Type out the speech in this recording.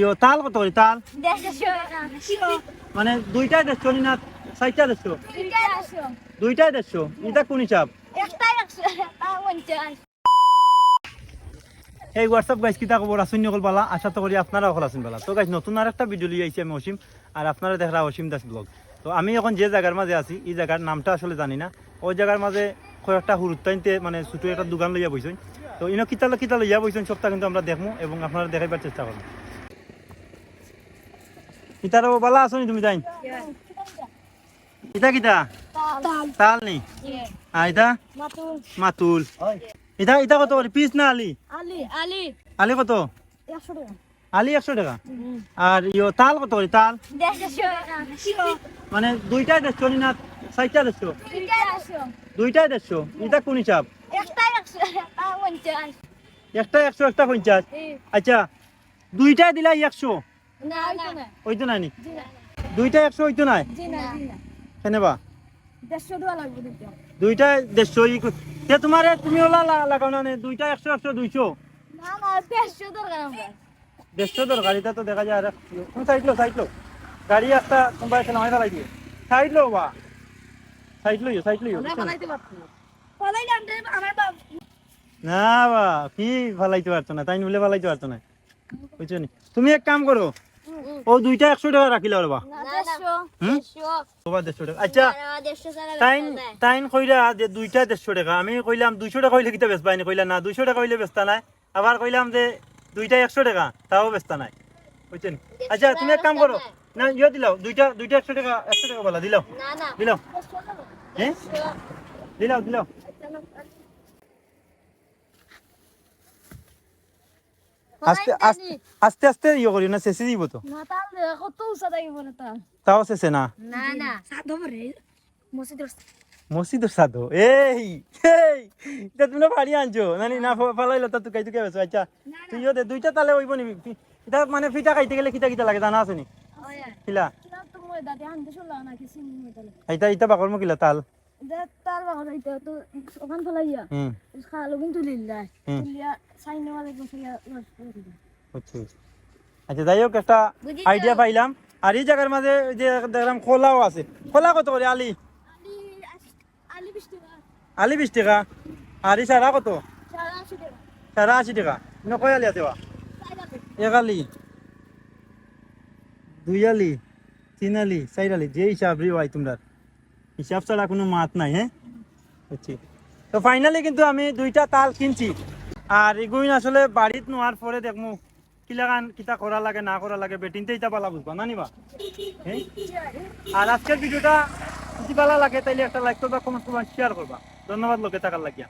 ইয়ো তাল কত করে তাল? মানে দুইটাই দেড়শো না চারটা দেড়শো? দুইটাই দেড়শো। এটা কোন হিসাব? এই হোয়াটসঅ্যাপ গাইজ কিতা খবর আসুন নকল পালা? আশা তো করি আপনারা অকল আসুন পালা। তো গাইজ নতুন আর একটা ভিডিও লিয়ে আইছি আমি অসীম আর আপনারা দেখা অসীম দাস ব্লগ তো আমি এখন যে জায়গার মাঝে আছি এই জায়গার নামটা আসলে জানি না। ওই জায়গার মাঝে কয়েকটা হুরুত্তাইনতে মানে ছোটো একটা দোকান লইয়া বইছেন তো ইনো কিতা কিতা লইয়া বইছেন সবটা কিন্তু আমরা দেখব এবং আপনারা দেখাইবার চেষ্টা করব ইতার বালা আসনি তুমি যাই ইতা কিতা? তাল। তাল নি? আর ইতা? মাতুল। মাতুল। ইতা ইতা কত পিস না আলি? আলি। আলি। আলি কত? একশো আলি একশো টাকা? আর ইয়ো তাল কত করে? তাল? মানে দুইটাই দেড়শো না চারটা দেড়শো? দুইটাই দেড়শো। এটা কোন হিসাব একটা একশো। একটা পঞ্চাশ? আচ্ছা দুইটাই দিলা একশো? ওইতো নাই। নি জি না। দুইটাই একশো ওইতো নাই? জি না জি না। কেনে বা দুইটা। দেড়শো তে তোমার তুমি ওলা লাগাও না দুইটা একশো একশো দুইশো। না না দেড়শো দরকার আমার। এটা তো দেখা যায় আর। তুমি সাইড লো সাইড লো। গাড়ি একটা তোমার এখানে হয় ফেলাই দিয়ে সাইড লো বা। সাইড লইও সাইড লইও ফলাইলাম রে, আমার বাপ না বা কি ফালাইতে পারতো না? তাই বলে ফালাইতে পারতো না। বুঝছ নি? তুমি এক কাম করো ও দুইটা একশো টাকা রাখিলে টাকা। আচ্ছা না, দেড়শো টাইম টাইম কইলা যে দুইটা দেড়শো টাকা। আমি কইলাম দুইশো টাকা হইলে কিতা বেচবা? কইলা না দুইশো টাকা হইলে বেচতা নাই। আবার কইলাম যে দুইটা একশো টাকা তাও বেচতা নাই। বুঝছেন? আচ্ছা তুমি এক কাম করো। না ইয়ে দিলাও দুইটা দুইটা একশো টাকা একশো টাকা বলা দিলাও। না না। দিলাও। হ্যাঁ? দিলাও দিলাও। আস্তে আস্তে আস্তে আস্তে ইয়ে করি না শেষে দিব তো। না না তাও শেষে না? না না। মসজিদের সাধু? এই এই এটা তুমি বাড়ি আনছো। নানি না ফালাইলো তা তুই কাইতে কে বেছো আচ্ছা তুইও দে দুইটা তালে হইব নি। এটা মানে ফিটা খাইতে গেলে কিটা কিটা লাগে জানা আছে নি? কিলা? না এইটা ইটা বাকর মো কিলা তাল। তার বাবা এটা তো ওখান ফলাইয়া খালো কিন্তু লিল্লা লিল্লা সাইনে ওয়ালে বসিয়া বুঝছি আচ্ছা যাই হোক একটা আইডিয়া পাইলাম। আর এই জায়গার মাঝে যে দেখলাম খোলাও আছে। খোলা কত করে আলি? আলি আলি বিশ টাকা। আর এই সারা কত? সাড়ে আশি টাকা। সারা আশি টাকা। ইনো কয় আলি আছে এক আলি। দুই আলি তিন আলি চার আলি। যে হিসাব রে ভাই তোমরা হিসাব ছাড়া কোনো মাত নাই হ্যাঁ? বুঝছি তো ফাইনালি কিন্তু আমি দুইটা তাল কিনছি। আর এগুইন আসলে বাড়িত নোয়ার পরে দেখমু কিলাগান কিতা করা লাগে, না করা লাগে বেটিংতে ইটা পালা বুঝবা না নিবা? হ্যাঁ? আর আজকের ভিডিওটা যদি ভালো লাগে, তাইলে একটা লাইক করবা কমেন্ট করবা শেয়ার করবা। ধন্যবাদ লোকে থাকার লাগিয়া।